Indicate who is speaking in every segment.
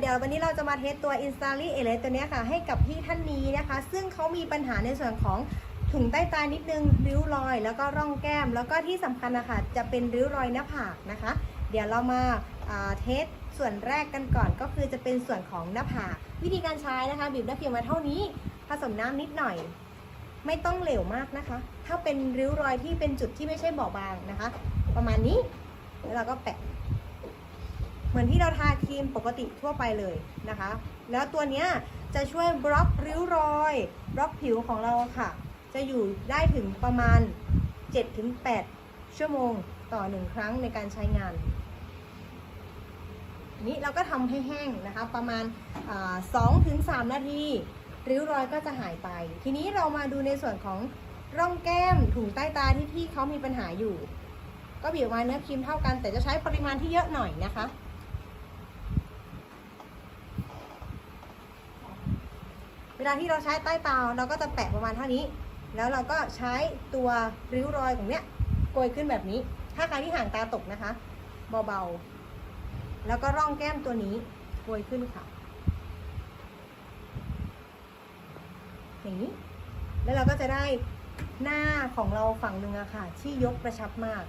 Speaker 1: เดี๋ยววันนี้เราจะมาเทสตัว i n s t a l l y e l e ตัวนี้ค่ะ ให้กับพี่ท่านนี้นะคะ ซึ่งเขามีปัญหาในส่วนของถุงใต้ตานิดนึง ริ้วรอย แล้วก็ร่องแก้ม แล้วก็ที่สำคัญนะคะจะเป็นริ้วรอยหน้าผากนะคะ เดี๋ยวเรามาาเทสส่วนแรกกันก่อนก็คือจะเป็นส่วนของหน้าผากวิธีการใช้นะคะ บีบหน้าเพียงมาเท่านี้ ผสมน้ำนิดหน่อย ไม่ต้องเหลวมากนะคะ ถ้าเป็นริ้วรอยที่เป็นจุดที่ไม่ใช่บอบางนะคะ ประมาณนี้แล้วเราก็แปะ เหมือนที่เราทาครีมปกติทั่วไปเลยนะคะ แล้วตัวเนี้ยจะช่วยบล็อกริ้วรอย บล็อกผิวของเราค่ะ จะอยู่ได้ถึงประมาณ 7-8 ชั่วโมงต่อหนึ่งครั้งในการใช้งานนี้เราก็ทำให้แห้งนะคะประมาณสองถึงสามนาที ริ้วรอยก็จะหายไป ทีนี้เรามาดูในส่วนของร่องแก้มถุงใต้ตาที่พี่เขามีปัญหาอยู่ ก็บีบออกมาเนื้อครีมเท่ากัน แต่จะใช้ปริมาณที่เยอะหน่อยนะคะ เวลาที่เราใช้ใต้ตาเราก็จะแปะประมาณเท่านี้ แล้วเราก็ใช้ตัวริ้วรอยของเนี้ยโกยขึ้นแบบนี้ ถ้าใครที่ห่างตาตกนะคะ เบาๆ แล้วก็ร่องแก้มตัวนี้โกยขึ้นค่ะ อย่างนี้ แล้วเราก็จะได้หน้าของเราฝั่งหนึ่งอะค่ะ ที่ยกกระชับมาก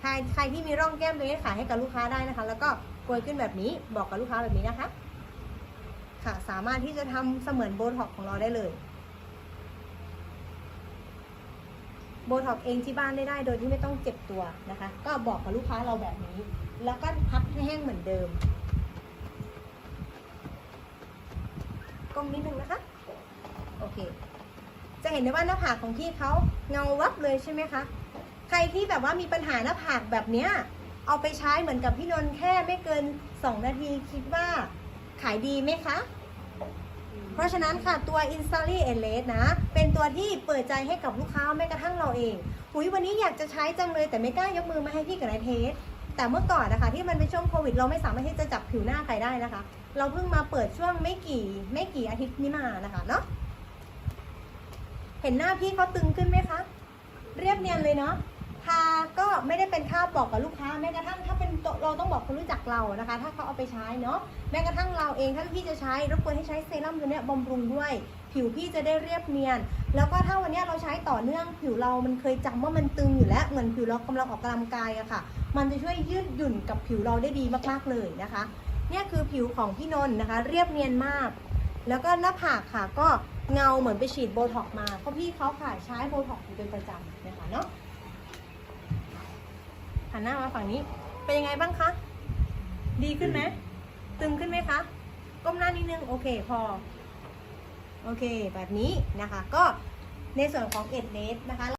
Speaker 1: ใครใครที่มีร่องแก้มตรงนี้ขายให้กับลูกค้าได้นะคะ แล้วก็โกยขึ้นแบบนี้บอกกับลูกค้าแบบนี้นะคะ ค่ะ สามารถที่จะทำเสมือนโบท็อกของเราได้เลยโบท็อกเองที่บ้านได้ได้โดยที่ไม่ต้องเจ็บตัวนะคะ ก็บอกกับลูกค้าเราแบบนี้ แล้วก็พักให้แห้งเหมือนเดิมก้มนิดนึงนะคะ โอเค จะเห็นได้ว่าหน้าผากของพี่เขาเงาวับเลยใช่ไหมคะ ใครที่แบบว่ามีปัญหาหน้าผากแบบเนี้ย เอาไปใช้เหมือนกับพี่นนท์แค่ไม่เกิน 2 นาทีคิดว่า ขายดีไหมคะ เพราะฉะนั้นค่ะตัว i n s t a l l y e l a t e นะ เป็นตัวที่เปิดใจให้กับลูกค้าแม้กระทั่งเราเองหุยวันนี้อยากจะใช้จังเลยแต่ไม่กล้ายกมือมาให้พี่กับนายเทสแต่เมื่อก่อนนะคะที่มันเป็นช่วงโควิด เราไม่สามารถที่จะจับผิวหน้าใครได้นะคะ เราเพิ่งมาเปิดช่วงไม่กี่ไม่กี่อาทิตย์นี้มานะคะเนาะเห็นหน้าพี่เขาตึงขึ้นไหมคะ เรียบเนียนเลยเนาะทาก็ไม่ได้เป็นค่าบอกกับลูกค้าแม้กระทั่ง เราต้องบอกคนรู้จักเรานะคะ ถ้าเขาเอาไปใช้เนาะแม้กระทั่งเราเองถ้าพี่จะใช้รบกวนให้ใช้เซรั่มตัวเนี้ยบำรุงด้วย ผิวพี่จะได้เรียบเนียน แล้วก็ถ้าวันเนี้ยเราใช้ต่อเนื่องผิวเรามันเคยจำว่ามันตึงอยู่แล้วเหมือนผิวเรากำลังออกกำลังกายอะค่ะ มันจะช่วยยืดหยุ่นกับผิวเราได้ดีมากๆเลยนะคะเนี่ยคือผิวของพี่นนท์นะคะ เรียบเนียนมาก แล้วก็หน้าผากค่ะก็เงาเหมือนไปฉีดโบท็อกมาเพราะพี่เขาค่ะใช้โบท็อกอยู่เป็นประจำนะคะเนาะหันหน้ามาฝั่งนี้ เป็นยังไงบ้างคะ ดีขึ้นไหม ตึงขึ้นไหมคะ ก้มหน้านิดนึง โอเค พอ โอเค แบบนี้นะคะ ก็ในส่วนของเอ็ดเลสนะคะ